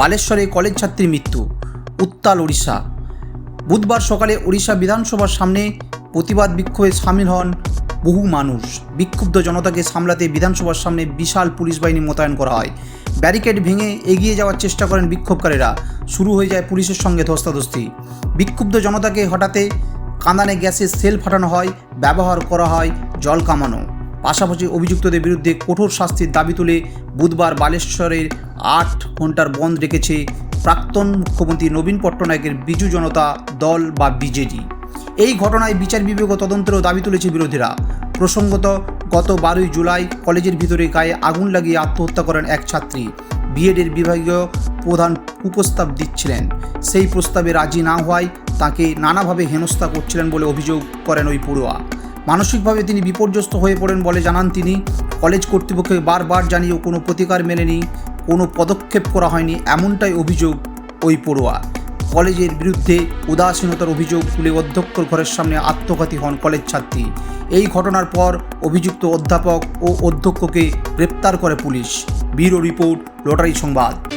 বালেশ্বরে college ছাত্রীর মৃত্যু, উত্তাল ওড়িশা। বুধবার সকালে ওড়িশা বিধানসভার সামনে প্রতিবাদ বিক্ষোভে সামিল হন বহু মানুষ। বিক্ষুব্ধ জনতাকে সামলাতে বিধানসভার সামনে বিশাল পুলিশ বাহিনী মোতায়েন করা হয়। ব্যারিকেড ভেঙে এগিয়ে যাওয়ার চেষ্টা করেন বিক্ষোভকারীরা। শুরু হয়ে যায় পুলিশের সঙ্গে ধস্তাধস্তি। বিক্ষুব্ধ জনতাকে হঠাতে কাঁদানে গ্যাসের সেল ফাটানো হয়, ব্যবহার করা হয় জল কামানো। পাশাপাশি অভিযুক্তদের বিরুদ্ধে কঠোর শাস্তির দাবি তুলে বুধবার বালেশ্বরের আট ঘণ্টার বন্ধ রেখেছে প্রাক্তন মুখ্যমন্ত্রী নবীন পট্টনায়কের বিজু জনতা দল বা বিজেডি। এই ঘটনায় বিচার বিভাগ তদন্তেরও দাবি তুলেছে বিরোধীরা। প্রসঙ্গত, গত বারোই জুলাই কলেজের ভিতরে গায়ে আগুন লাগিয়ে আত্মহত্যা করেন এক ছাত্রী। বিএডের বিভাগীয় প্রধান কুপ্রস্তাব দিচ্ছিলেন। সেই প্রস্তাবে রাজি না হওয়ায় তাকে নানাভাবে হেনস্থা করছিলেন বলে অভিযোগ করেন ওই পড়ুয়া। মানসিকভাবে তিনি বিপর্যস্ত হয়ে পড়েন বলে জানান তিনি। কলেজ কর্তৃপক্ষকে বারবার জানিয়েও কোনো প্রতিকার মেলেনি, কোনো পদক্ষেপ করা হয়নি, এমনটাই অভিযোগ ওই পড়ুয়া। কলেজের বিরুদ্ধে উদাসীনতার অভিযোগ তুলে অধ্যক্ষর ঘরের সামনে আত্মঘাতী হন কলেজ ছাত্রী। এই ঘটনার পর অভিযুক্ত অধ্যাপক ও অধ্যক্ষকে গ্রেপ্তার করে পুলিশ। ব্যুরো রিপোর্ট, লটারি সংবাদ।